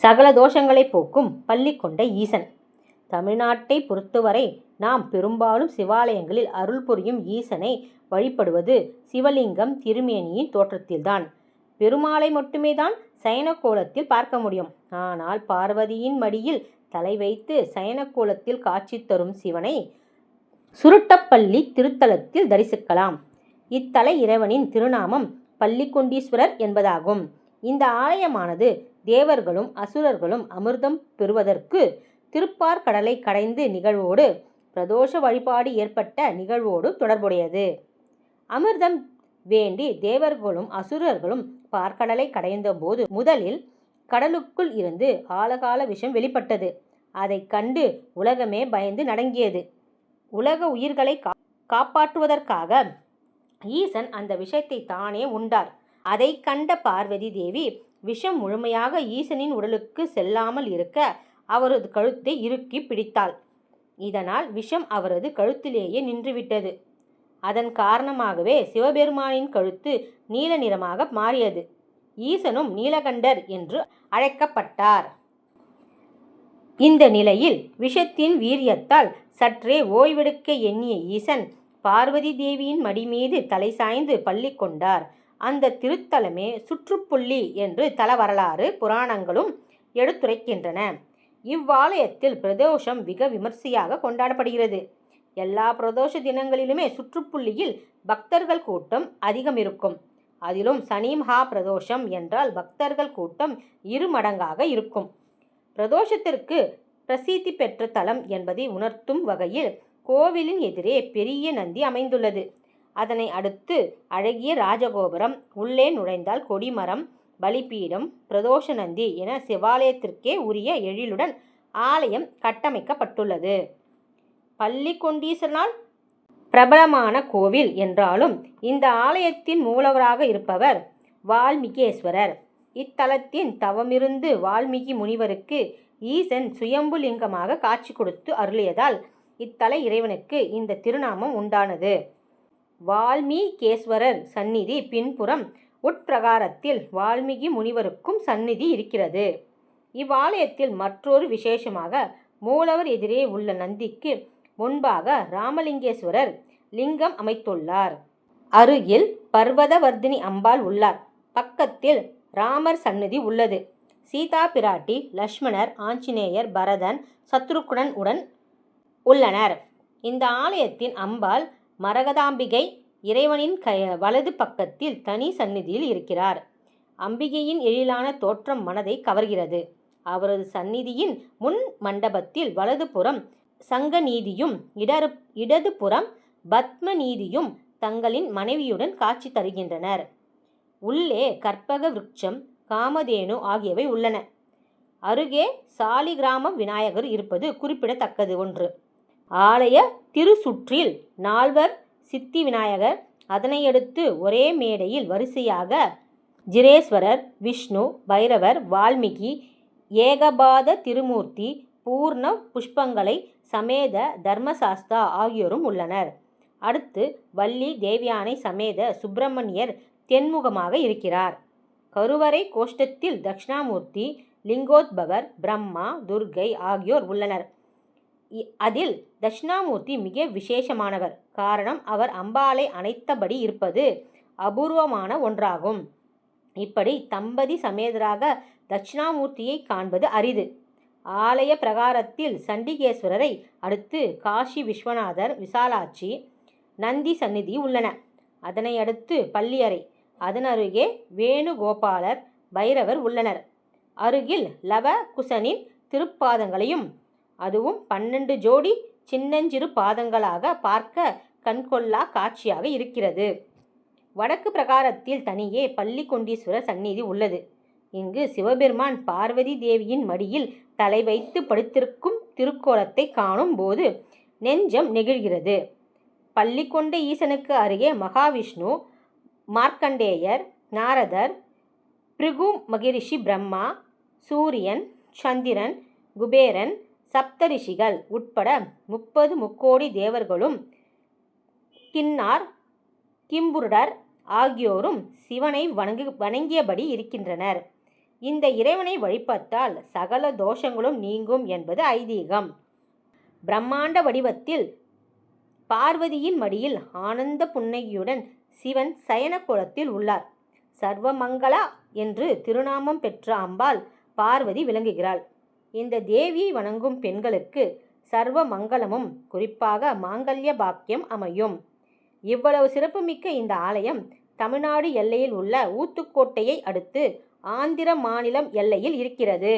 சகல தோஷங்களை போக்கும் பள்ளி கொண்ட ஈசன். தமிழ்நாட்டை பொறுத்தவரை நாம் பெரும்பாலும் சிவாலயங்களில் அருள் புரியும் ஈசனை வழிபடுவது சிவலிங்கம் திருமேனியின் தோற்றத்தில்தான். பெருமாளை மட்டுமே தான் சயன கோலத்தில் பார்க்க முடியும். ஆனால் பார்வதியின் மடியில் தலை வைத்து சயனக்கோலத்தில் காட்சி தரும் சிவனை சுருட்டப்பள்ளி திருத்தலத்தில் தரிசிக்கலாம். இத்தலை இறைவனின் திருநாமம் பள்ளிக்கொண்டீஸ்வரர் என்பதாகும். இந்த ஆலயமானது தேவர்களும் அசுரர்களும் அமிர்தம் பெறுவதற்கு திருப்பார்கடலை கடைந்து நிகழ்வோடு பிரதோஷ வழிபாடு ஏற்பட்ட நிகழ்வோடு தொடர்புடையது. அமிர்தம் வேண்டி தேவர்களும் அசுரர்களும் பார்க்கடலை கடைந்தபோது முதலில் கடலுக்குள் இருந்து ஆழகால விஷம் வெளிப்பட்டது. அதைக் கண்டு உலகமே பயந்து நடங்கியது. உலக உயிர்களை கா காப்பாற்றுவதற்காக ஈசன் அந்த விஷத்தை தானே உண்டார். அதை கண்ட பார்வதி தேவி விஷம் முழுமையாக ஈசனின் உடலுக்கு செல்லாமல் இருக்க அவரது கழுத்தை இறுக்கி பிடித்தாள். இதனால் விஷம் அவரது கழுத்திலேயே நின்றுவிட்டது. அதன் காரணமாகவே சிவபெருமானின் கழுத்து நீல நிறமாக மாறியது. ஈசனும் நீலகண்டர் என்று அழைக்கப்பட்டார். இந்த நிலையில் விஷத்தின் வீரியத்தால் சற்றே ஓய்வெடுக்க எண்ணிய ஈசன் பார்வதி தேவியின் மடி மீது தலை சாய்ந்து பள்ளி கொண்டார். அந்த திருத்தலமே சுற்றுப்புள்ளி என்று தல வரலாறு புராணங்களும் எடுத்துரைக்கின்றன. இவ்வாலயத்தில் பிரதோஷம் மிக விமர்சையாக கொண்டாடப்படுகிறது. எல்லா பிரதோஷ தினங்களிலுமே சுற்றுப்புள்ளியில் பக்தர்கள் கூட்டம் அதிகம் இருக்கும். அதிலும் சனி பிரதோஷம் என்றால் பக்தர்கள் கூட்டம் இரு மடங்காக இருக்கும். பிரதோஷத்திற்கு பிரசித்தி பெற்ற தலம் என்பதை உணர்த்தும் வகையில் கோவிலின் எதிரே பெரிய நந்தி அமைந்துள்ளது. அதனை அடுத்து அழகிய ராஜகோபுரம் உள்ளே நுழைந்தால் கொடிமரம் பலிபீடம் பிரதோஷ நந்தி என சிவாலயத்திற்கே உரிய எழிலுடன் ஆலயம் கட்டமைக்கப்பட்டுள்ளது. பள்ளி கொண்டீசனால் பிரபலமான கோவில் என்றாலும் இந்த ஆலயத்தின் மூலவராக இருப்பவர் வால்மீகேஸ்வரர். இத்தலத்தின் தவமிருந்து வால்மீகி முனிவருக்கு ஈசன் சுயம்பு லிங்கமாக காட்சி கொடுத்து அருளியதால் இத்தல இறைவனுக்கு இந்த திருநாமம் உண்டானது. வால்மீகேஸ்வரர் சந்நிதி பின்புறம் உட்பிரகாரத்தில் வால்மீகி முனிவருக்கும் சந்நிதி இருக்கிறது. இவ்வாலயத்தில் மற்றொரு விசேஷமாக மூலவர் எதிரே உள்ள நந்திக்கு முன்பாக ராமலிங்கேஸ்வரர் லிங்கம் அமைத்துள்ளார். அருகில் பர்வதவர்தினி அம்பாள் உள்ளார். பக்கத்தில் ராமர் சந்நிதி உள்ளது. சீதா பிராட்டி லக்ஷ்மணர் ஆஞ்சநேயர் பரதன் சத்ருகுணன் உடன் உள்ளனர். இந்த ஆலயத்தின் அம்பாள் மரகதாம்பிகை இறைவனின் க வலது பக்கத்தில் தனி சந்நிதியில் இருக்கிறார். அம்பிகையின் எழிலான தோற்றம் மனதை கவர்கிறது. அவரது சந்நிதியின் முன் மண்டபத்தில் வலதுபுறம் சங்கநீதியும் இடரு இடதுபுறம் பத்மநீதியும் தங்களின் மனைவியுடன் காட்சி தருகின்றனர். உள்ளே கற்பக விருட்சம் காமதேனு ஆகியவை உள்ளன. அருகே சாலிகிராம விநாயகர் இருப்பது குறிப்பிடத்தக்கது ஒன்று. ஆலய திருச்சுற்றில் நால்வர் சித்தி விநாயகர் அதனையடுத்து ஒரே மேடையில் வரிசையாக ஜிரேஸ்வரர் விஷ்ணு பைரவர் வால்மீகி ஏகபாத திருமூர்த்தி பூர்ண புஷ்பங்களை சமேத தர்மசாஸ்தா ஆகியோரும் உள்ளனர். அடுத்து வள்ளி தேவியானை சமேத சுப்பிரமணியர் தென்முகமாக இருக்கிறார். கருவறை கோஷ்டத்தில் தட்சிணாமூர்த்தி லிங்கோத்பவர் பிரம்மா துர்கை ஆகியோர் உள்ளனர். அதில் தட்சிணாமூர்த்தி மிக விசேஷமானவர். காரணம் அவர் அம்பாளை அணைத்தபடி இருப்பது அபூர்வமான ஒன்றாகும். இப்படி தம்பதி சமேதராக தட்சிணாமூர்த்தியை காண்பது அரிது. ஆலய பிரகாரத்தில் சண்டிகேஸ்வரரை அடுத்து காஷி விஸ்வநாதர் விசாலாட்சி நந்தி சந்நிதி உள்ளன. அதனை அடுத்து பள்ளியறை அதனருகே வேணுகோபாலர் பைரவர் உள்ளனர். அருகில் லவ குசனின் திருப்பாதங்களையும் அதுவும் பன்னெண்டு ஜோடி சின்னஞ்சிறு பாதங்களாக பார்க்க கண்கொள்ளா காட்சியாக இருக்கிறது. வடக்கு பிரகாரத்தில் தனியே பள்ளிக்கொண்டீஸ்வரர் சந்நிதி உள்ளது. இங்கு சிவபெருமான் பார்வதி தேவியின் மடியில் தலை வைத்து படுத்திருக்கும் திருக்கோலத்தை காணும் போது நெஞ்சம் நெகிழ்கிறது. பள்ளிக்கொண்ட ஈசனுக்கு அருகே மகாவிஷ்ணு மார்க்கண்டேயர் நாரதர் பிருகு மகிரிஷி பிரம்மா சூரியன் சந்திரன் குபேரன் சப்தரிஷிகள் உட்பட முப்பது முக்கோடி தேவர்களும் கின்னார் கிம்புருடர் ஆகியோரும் சிவனை வணங்கு வணங்கியபடி இருக்கின்றனர். இந்த இறைவனை வழிபட்டால் சகல தோஷங்களும் நீங்கும் என்பது ஐதீகம். பிரம்மாண்ட வடிவத்தில் பார்வதியின் மடியில் ஆனந்த புன்னகையுடன் சிவன் சயன உள்ளார். சர்வமங்களா என்று திருநாமம் பெற்ற அம்பாள் பார்வதி விளங்குகிறாள். இந்த தேவியை வணங்கும் பெண்களுக்கு சர்வ மங்களமும் குறிப்பாக மாங்கல்ய பாக்கியம் அமையும். இவ்வளவு சிறப்புமிக்க இந்த ஆலயம் தமிழ்நாடு எல்லையில் உள்ள ஊத்துக்கோட்டையை அடுத்து ஆந்திர மாநிலம் எல்லையில் இருக்கிறது.